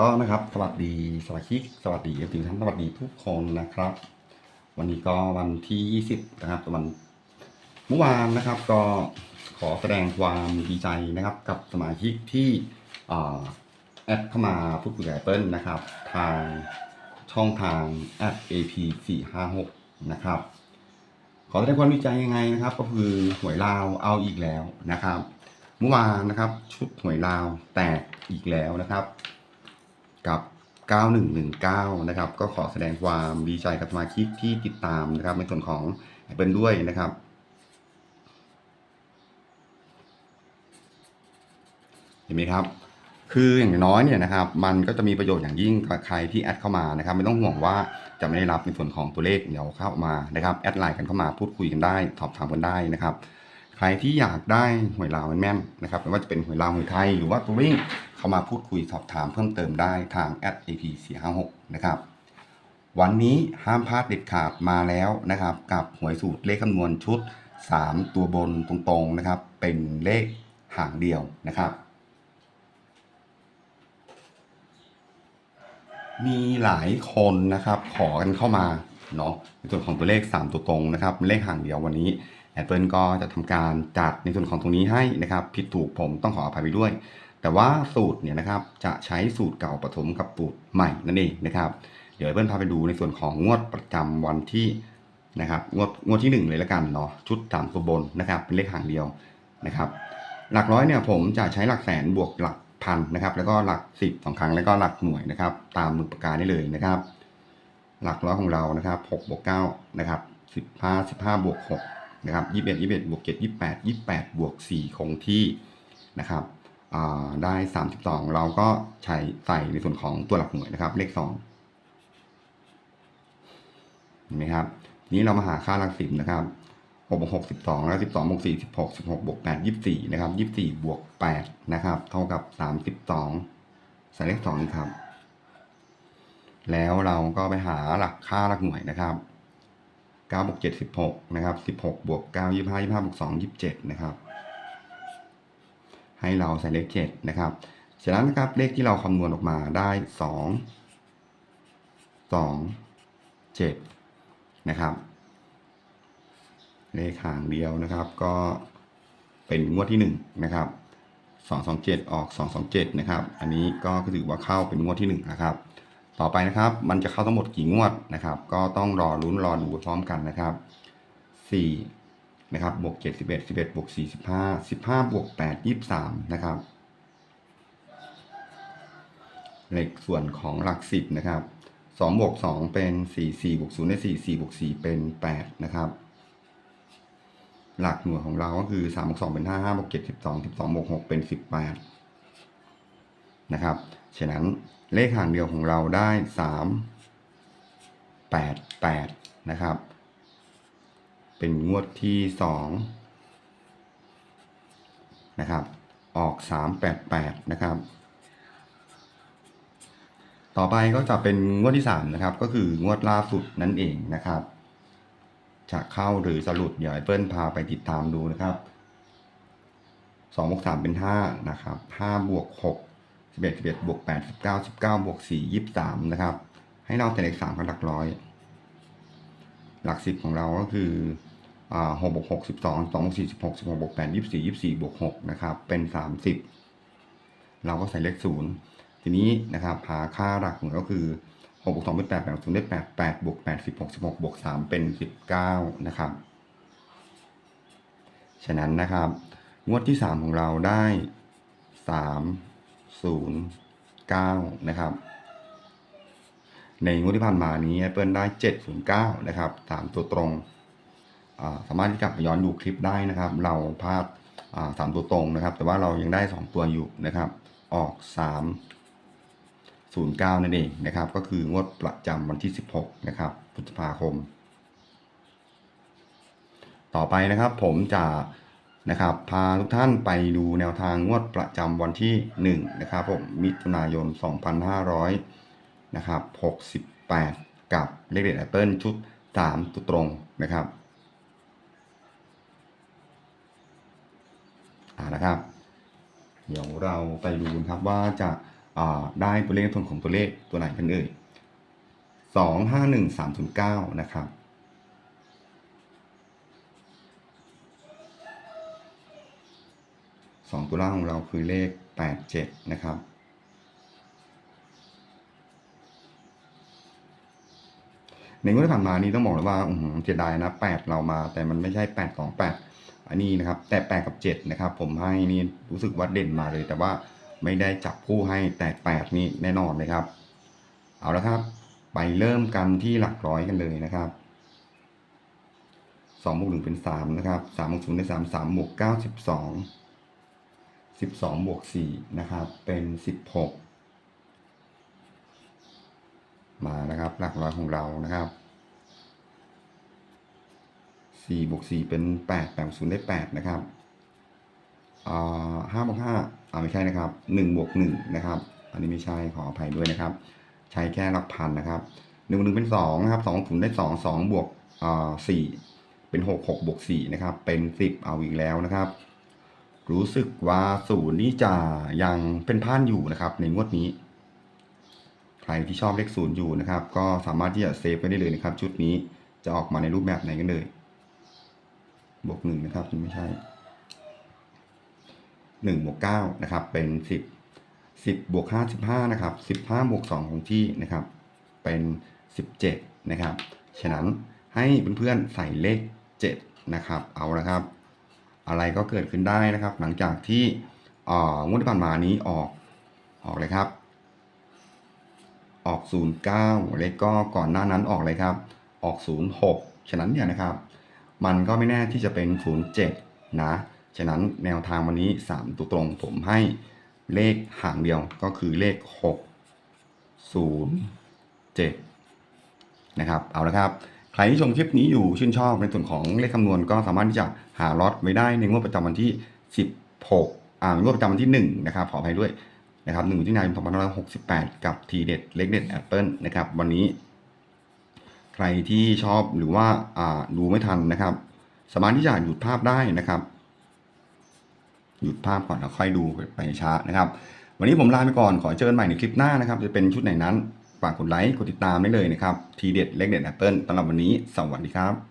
ก็นะครับสวัสดีสวัสดีสวัสดีทุกท่านสวัสดีทุกคนนะครับ วันนี้ก็วันที่ 20 นะครับวันเมื่อวานนะครับก็ขอแสดงความดีใจนะครับ กับสมาชิกที่แอดเข้ามาพูดคุยกับแอปเปิลนะครับ ทางช่องทางแอด @ap 4 5 6นะครับขอแสดงความดีใจยังไงนะครับ ก็คือหวยลาวเอาอีกแล้วนะครับ เมื่อวานนะครับ ชุดหวยลาวแตกอีกแล้วนะครับ กับ 9119 นะครับ ก็ขอแสดงความดีใจกับสมาชิกที่ติดตามนะครับ ในส่วนของเปิลด้วยนะครับ เห็นไหมครับ คืออย่างน้อยเนี่ยนะครับ มันก็จะมีประโยชน์อย่างยิ่งกับใครที่แอดเข้ามานะครับ ไม่ต้องห่วงว่าจะไม่ได้รับในส่วนของตัวเลขเดี๋ยวเข้ามานะครับ แอดไลน์กันเข้ามาพูดคุยกันได้สอบถามกันได้นะครับ ใครที่อยากได้หวยลาวแม่นๆนะครับไม่ว่าจะเป็นหวยลาวหวยไทยหรือว่าตัววิ่งเข้ามาพูดคุยสอบถามเพิ่มเติมได้ทาง @ap 4 5 6นะครับวันนี้ห้ามพลาดเด็ดขาดมาแล้วนะครับ กับหวยสูตรเลขคำนวณชุด 3 ตัวบนตรงๆนะครับ เป็นเลขหางเดียวนะครับ มีหลายคนนะครับขอกันเข้ามาเนาะในส่วนของตัวเลข 3 ตัวตรงนะครับเป็นเลขห่างเดียววันนี้ แอปเปิลก็จะทำการจัดในส่วนของตรงนี้ให้นะครับ ผิดถูกผมต้องขออภัยไปด้วย แต่ว่าสูตรเนี่ยนะครับจะใช้สูตรเก่าผสมกับสูตรใหม่นั่นเองนะครับ เดี๋ยวแอปเปิลพาไปดูในส่วนของงวดประจำวันที่นะครับงวดงวดที่ 1 เลยละกันเนาะชุดสามตัวบนนะครับ เป็นเลขห่างเดียวนะครับ หลักร้อยเนี่ยผมจะใช้หลักแสนบวกหลักพันนะครับ แล้วก็หลักสิบสองครั้งแล้วก็หลักหน่วยนะครับ ตามมือปากกาได้เลยนะครับ หลักร้อยของเรานะครับหกบวกเก้านะครับสิบห้าสิบห้าบวกหก นะครับยี่สิบเอ็ดยี่สิบเอ็ดบวกเจ็ดยี่สิบแปดยี่สิบแปดบวกสี่คงที่นะครับได้สามสิบสองเราก็ใช้ใส่ในส่วนของตัวหลักหน่วยนะครับ เลขสองเห็นไหมครับทีนี้เรามาหาค่าหลักสิบนะครับหกบวกหกสิบสองแล้วสิบสองบวกสี่สิบหกสิบหกบวกแปดยี่สิบสี่นะครับยี่สิบสี่บวกแปดนะครับ เท่ากับสามสิบสองใส่เลขสองนี่ครับ แล้วเราก็ไปหาหลักค่าหลักหน่วยนะครับ เก้าบวกเจ็ดสิบหกนะครับสิบหกบวกเก้ายี่ห้ายี่ห้าบวกสองยี่สิบเจ็ดนะครับ ให้เราใส่เลขเจ็ดนะครับ เสร็จแล้วนะครับเลขที่เราคำนวณออกมาได้สองสองเจ็ดนะครับ เลขหางเดียวนะครับก็เป็นงวดที่หนึ่งนะครับสองสองเจ็ดออกสองสองเจ็ดนะครับ อันนี้ก็ถือว่าเข้าเป็นงวดที่หนึ่งนะครับ ต่อไปนะครับ มันจะเข้าทั้งหมดกี่งวดนะครับ ก็ต้องรอลุ้นรอดูพร้อมกันนะครับสี่นะครับบวกเจ็ดสิบเอ็ดสิบเอ็ดบวกสี่สิบห้าสิบห้าบวกแปดยี่สามนะครับเลขส่วนของหลักสิบนะครับสองบวกสองเป็นสี่สี่บวกศูนย์ได้สี่สี่บวกสี่เป็นแปดนะครับหลักหน่วยของเราก็คือสามบวกสองเป็นห้าห้าบวกเจ็ดสิบสองสิบสองบวกหกเป็นสิบแปดนะครับ ฉะนั้น เลขห่างเดียวของเราได้สามแปดแปดนะครับ เป็นงวดที่สองนะครับ ออกสามแปดแปดนะครับ ต่อไปก็จะเป็นงวดที่สามนะครับ ก็คืองวดล่าสุดนั่นเองนะครับ จะเข้าหรือสรุปเดี๋ยวไอเปิ้ลพาไปติดตามดูนะครับสองบวกสามเป็นห้านะครับห้าบวกหก สิบเอ็ดสิบเอ็ดบวกแปดสิบเก้าสิบเก้าบวกสี่ยี่สิบสามนะครับ ให้เราแต่เลขสามกับหลักร้อย หลักสิบของเราก็คือหกบวกหกสิบสองสองบวกสี่สิบหกสิบหกบวกแปดยี่สิบสี่ยี่สิบสี่บวกหกนะครับ เป็นสามสิบเราก็ใส่เลขศูนย์ทีนี้นะครับหาค่าหลักหน่วยก็คือหกบวกสองเป็นแปดแปดบวกศูนย์ได้แปดแปดบวกแปดสิบหกสิบหกบวกสามเป็นสิบเก้านะครับ ฉะนั้นนะครับ งวดที่สามของเราได้สาม ศูนย์เก้านะครับ ในงวดที่ผ่านมานี้ Apple ได้เจ็ดศูนะครับสามตัวตรง สามารถที่กลับไปย้อนดูคลิปได้นะครับ เราพลาดสามตัวตรงนะครับ แต่ว่าเรายังได้สองตัวอยู่นะครับ ออกสาม09 นั่นเองนะครับ ก็คืองวดประจำวันที่ 16 นะครับพฤษภาคม ต่อไปนะครับผมจะ นะครับ พาทุกท่านไปดูแนวทางงวดประจำวันที่ 1 นะครับผมมิถุนายน 2500นะครับ68 กับเลขเด็ดแอปเปิลชุด 3 ตัวตรงนะครับอ่านะครับ เดี๋ยวเราไปดูครับว่าจะาได้ตัวเลขในส่วนของตัวเลขตัวไหนกันเอ่ยสองห้าหนึ่งสามศูนย์เก้านะครับ สองตัวล่างของเราคือเลขแปดเจ็ดนะครับ ในงวดที่ผ่านมานี่ต้องบอกเลยว่าเสียดายนะแปดเรามา แต่มันไม่ใช่แปดสองแปดอันนี้นะครับ แต่แปดกับเจ็ดนะครับ ผมให้นี่รู้สึกว่าเด่นมาเลย แต่ว่าไม่ได้จับคู่ให้แต่แปดนี่แน่นอนเลยครับ เอาละครับ ไปเริ่มกันที่หลักร้อยกันเลยนะครับสองบวกหนึ่งเป็นสามนะครับสามบวกศูนย์ได้สามสามบวกเก้าสิบสองบวกสี่นะครับ เป็นสิบหกมานะครับ หลักร้อยของเรานะครับสี่บวกสี่เป็นแปดแปดบวกศูนย์ได้แปดนะครับห้าบวกห้าอ่าไม่ใช่นะครับหนึ่งบวกหนึ่งนะครับ อันนี้ไม่ใช่ขออภัยด้วยนะครับ ใช้แค่หลักพันนะครับหนึ่งบวกหนึ่งเป็นสองนะครับสองศูนย์ได้สองสองบวกอ่าสี่เป็นหกหกบวกสี่นะครับ เป็นสิบเอาอีกแล้วนะครับ รู้สึกว่าศูนย์นี่จะยังเป็นพ่านอยู่นะครับ ในงวดนี้ ใครที่ชอบเลขศูนย์อยู่นะครับ ก็สามารถที่จะเซฟไว้ได้เลยนะครับ ชุดนี้จะออกมาในรูปแบบไหนกันเลย บวกหนึ่งนะครับไม่ใช่หนึ่งบวกเก้านะครับ เป็นสิบสิบบวกห้าสิบห้านะครับสิบห้าบวกสองของที่นะครับ เป็นสิบเจ็ดนะครับ ฉะนั้นให้เพื่อนๆใส่เลขเจ็ดนะครับ เอาละครับ อะไรก็เกิดขึ้นได้นะครับ หลังจากที่งวดที่ผ่านมานี้ออกออกเลยครับ ออก 09เลขก็ก่อนหน้านั้นออกเลยครับ ออก 06 ฉะนั้นเนี่ยนะครับ มันก็ไม่แน่ที่จะเป็น 07 นะ ฉะนั้นแนวทางวันนี้ 3 ตัวตรงผมให้เลขหางเดียวก็คือเลข 6 0 7 นะครับ เอาละครับ ใครที่ชมคลิปนี้อยู่ชื่นชอบในส่วนของเลขคำนวณก็สามารถที่จะหาล็อตไว้ได้ในงวดประจำวันที่ 16 อ่างวดประจำวันที่ 1 นะครับขออภัยด้วยนะครับ1ที่นาย2568 กับทีเด็ดเล็กเด็ดแอปเปิลนะครับวันนี้ ใครที่ชอบหรือว่าอ่าดูไม่ทันนะครับ สามารถที่จะหยุดภาพได้นะครับ หยุดภาพก่อนแล้วค่อยดูไปช้านะครับ วันนี้ผมลาไปก่อนขอเจอกันใหม่ในคลิปหน้านะครับ จะเป็นชุดไหนนั้น ฝากกดไลค์ กดติดตามได้เลยนะครับ ทีเด็ดเล็กเด็ดแอปเปิลสำหรับวันนี้ สวัสดีครับ